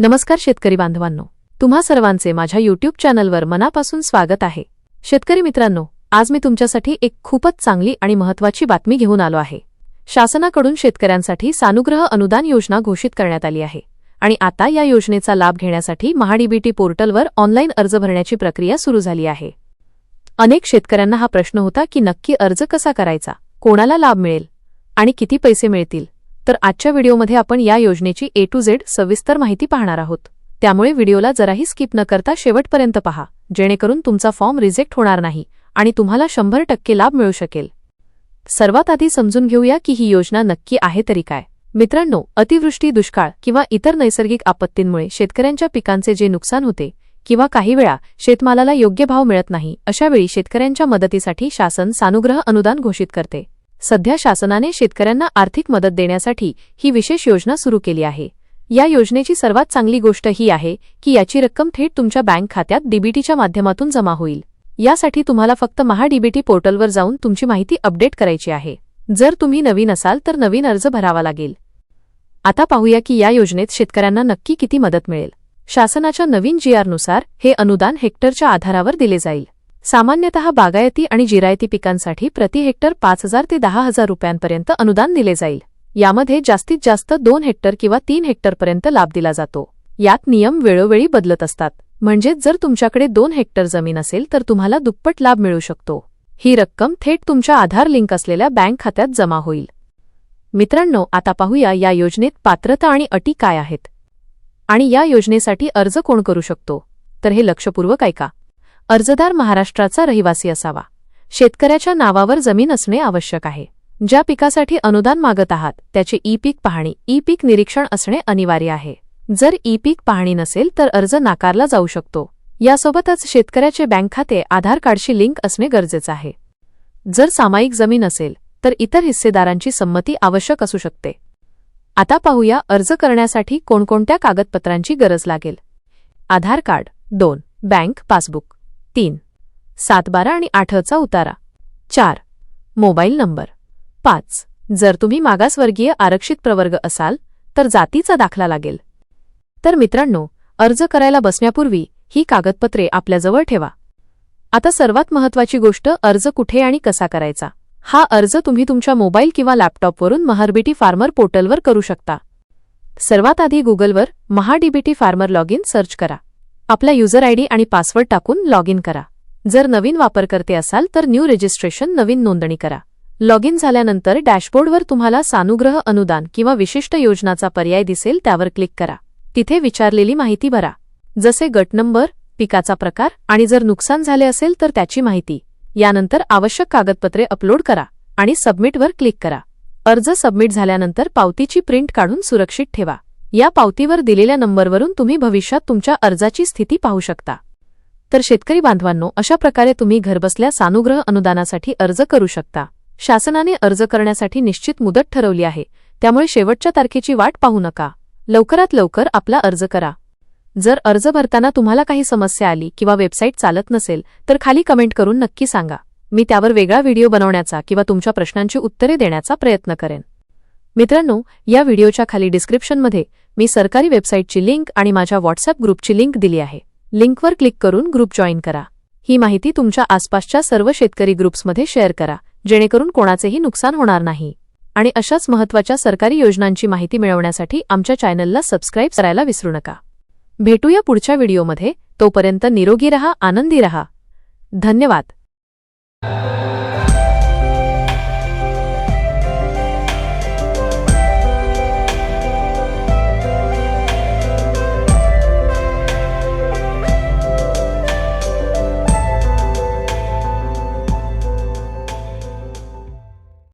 नमस्कार शेतकरी बांधवांनो. तुम्हा सर्वांचे माझ्या यूट्यूब चॅनलवर मनापासून स्वागत आहे. शेतकरी मित्रांनो आज मी तुमच्यासाठी एक खूपच चांगली आणि महत्त्वाची बातमी घेऊन आलो आहे. शासनाकडून शेतकऱ्यांसाठी सानुग्रह अनुदान योजना घोषित करण्यात आली आहे आणि आता या योजनेचा लाभ घेण्यासाठी महाडीबीटी पोर्टलवर ऑनलाईन अर्ज भरण्याची प्रक्रिया सुरू झाली आहे. अनेक शेतकऱ्यांना हा प्रश्न होता की नक्की अर्ज कसा करायचा कोणाला लाभ मिळेल आणि किती पैसे मिळतील. तर आजच्या व्हिडिओमध्ये आपण या योजनेची ए टू झेड सविस्तर माहिती पाहणार आहोत. त्यामुळे व्हिडिओला जराही स्किप न करता शेवटपर्यंत पहा जेणेकरून तुमचा फॉर्म रिजेक्ट होणार नाही आणि तुम्हाला शंभर टक्के लाभ मिळू शकेल. सर्वात आधी समजून घेऊया की ही योजना नक्की आहे तरी काय. मित्रांनो अतिवृष्टी दुष्काळ किंवा इतर नैसर्गिक आपत्तींमुळे शेतकऱ्यांच्या पिकांचे जे नुकसान होते किंवा काही वेळा शेतमालाला योग्य भाव मिळत नाही अशावेळी शेतकऱ्यांच्या मदतीसाठी शासन सानुग्रह अनुदान घोषित करते. सध्या शासनाने शेतकऱ्यांना आर्थिक मदत देण्यासाठी ही विशेष योजना सुरू केली आहे. या योजनेची सर्वात चांगली गोष्ट ही आहे की याची रक्कम थेट तुमच्या बँक खात्यात डीबीटीच्या माध्यमातून जमा होईल. यासाठी तुम्हाला फक्त महाडीबीटी पोर्टलवर जाऊन तुमची माहिती अपडेट करायची आहे. जर तुम्ही नवीन असाल तर नवीन अर्ज भरावा लागेल. आता पाहूया की या योजनेत शेतकऱ्यांना नक्की किती मदत मिळेल. शासनाच्या नवीन जीआरनुसार हे अनुदान हेक्टरच्या आधारावर दिले जाईल. सामान्यतः बागायती आणि जिरायती पिकांसाठी प्रति हेक्टर पाच हजार ते दहा हजार रुपयांपर्यंत अनुदान दिले जाईल. यामध्ये जास्तीत जास्त दोन हेक्टर किंवा तीन हेक्टरपर्यंत लाभ दिला जातो. यात नियम वेळोवेळी बदलत असतात. म्हणजेच जर तुमच्याकडे दोन हेक्टर जमीन असेल तर तुम्हाला दुप्पट लाभ मिळू शकतो. ही रक्कम थेट तुमच्या आधार लिंक असलेल्या बँक खात्यात जमा होईल. मित्रांनो आता पाहूया या योजनेत पात्रता आणि अटी काय आहेत? आणि या योजनेसाठी अर्ज कोण करू शकतो? तर हे लक्षपूर्वक ऐका. अर्जदार महाराष्ट्राचा रहिवासी असावा. शेतकऱ्याच्या नावावर जमीन असणे आवश्यक आहे. ज्या पिकासाठी अनुदान मागत आहात त्याचे ई पीक पाहणी ई पीक निरीक्षण असणे अनिवार्य आहे. जर ई पीक पाहणी नसेल तर अर्ज नाकारला जाऊ शकतो. यासोबतच शेतकऱ्याचे बँक खाते आधार कार्डशी लिंक असणे गरजेचं आहे. जर सामायिक जमीन असेल तर इतर हिस्सेदारांची संमती आवश्यक असू शकते. आता पाहूया अर्ज करण्यासाठी कोणकोणत्या कागदपत्रांची गरज लागेल. आधार कार्ड दोन बँक पासबुक. तीन. सात बारा आणि आठचा उतारा. चार. Mobile number. पाच. जर तुम्ही मागासवर्गीय आरक्षित प्रवर्ग असाल तर जातीचा दाखला लागेल. तर मित्रांनो अर्ज करायला बसण्यापूर्वी ही कागदपत्रे आपल्याजवळ ठेवा. आता सर्वात महत्वाची गोष्ट अर्ज कुठे आणि कसा करायचा? हा अर्ज तुम्ही तुमच्या मोबाईल किंवा लॅपटॉपवरून महारबीटी फार्मर पोर्टलवर करू शकता. सर्वात आधी गुगलवर MahaDBT farmer log in search करा. आपला युजर आयडी आणि पासवर्ड टाकून लॉग इन करा. जर नवीन वापरकर्ते असाल तर न्यू रजिस्ट्रेशन नवीन नोंदणी करा. लॉग इन झाल्यानंतर डॅशबोर्डवर तुम्हाला सानुग्रह अनुदान किंवा विशिष्ट योजनाचा पर्याय दिसेल त्यावर क्लिक करा. तिथे विचारलेली माहिती भरा. जसे गट नंबर पिकाचा प्रकार आणि जर नुकसान झाले असेल तर त्याची माहिती. यानंतर आवश्यक कागदपत्रे अपलोड करा आणि सबमिटवर क्लिक करा. अर्ज सबमिट झाल्यानंतर पावतीची प्रिंट काढून सुरक्षित ठेवा. या पावतीवर दिलेल्या नंबरवरून तुम्ही भविष्यात तुमच्या अर्जाची स्थिती पाहू शकता. तर शेतकरी बांधवांनो अशा प्रकारे तुम्ही घरबसल्या सानुग्रह अनुदानासाठी अर्ज करू शकता. शासनाने अर्ज करण्यासाठी निश्चित मुदत ठरवली आहे. त्यामुळे शेवटच्या तारखेची वाट पाहू नका. लवकरात लवकर आपला अर्ज करा. जर अर्ज भरताना तुम्हाला काही समस्या आली किंवा वेबसाईट चालत नसेल तर खाली कमेंट करून नक्की सांगा. मी त्यावर वेगळा व्हिडिओ बनवण्याचा किंवा तुमच्या प्रश्नांची उत्तरे देण्याचा प्रयत्न करेन. मित्रांनो या व्हिडिओच्या खाली डिस्क्रिप्शनमध्ये मी सरकारी वेबसाईटची लिंक आणि माझ्या व्हॉट्सअप ग्रुपची लिंक दिली आहे. लिंकवर क्लिक करून ग्रुप जॉईन करा. ही माहिती तुमच्या आसपासच्या सर्व शेतकरी ग्रुप्समध्ये शेअर करा जेणेकरून कोणाचेही नुकसान होणार नाही. आणि अशाच महत्त्वाच्या सरकारी योजनांची माहिती मिळवण्यासाठी आमच्या चॅनलला सबस्क्राईब करायला विसरू नका. भेटूया पुढच्या व्हिडिओमध्ये. तोपर्यंत निरोगी रहा आनंदी रहा. धन्यवाद.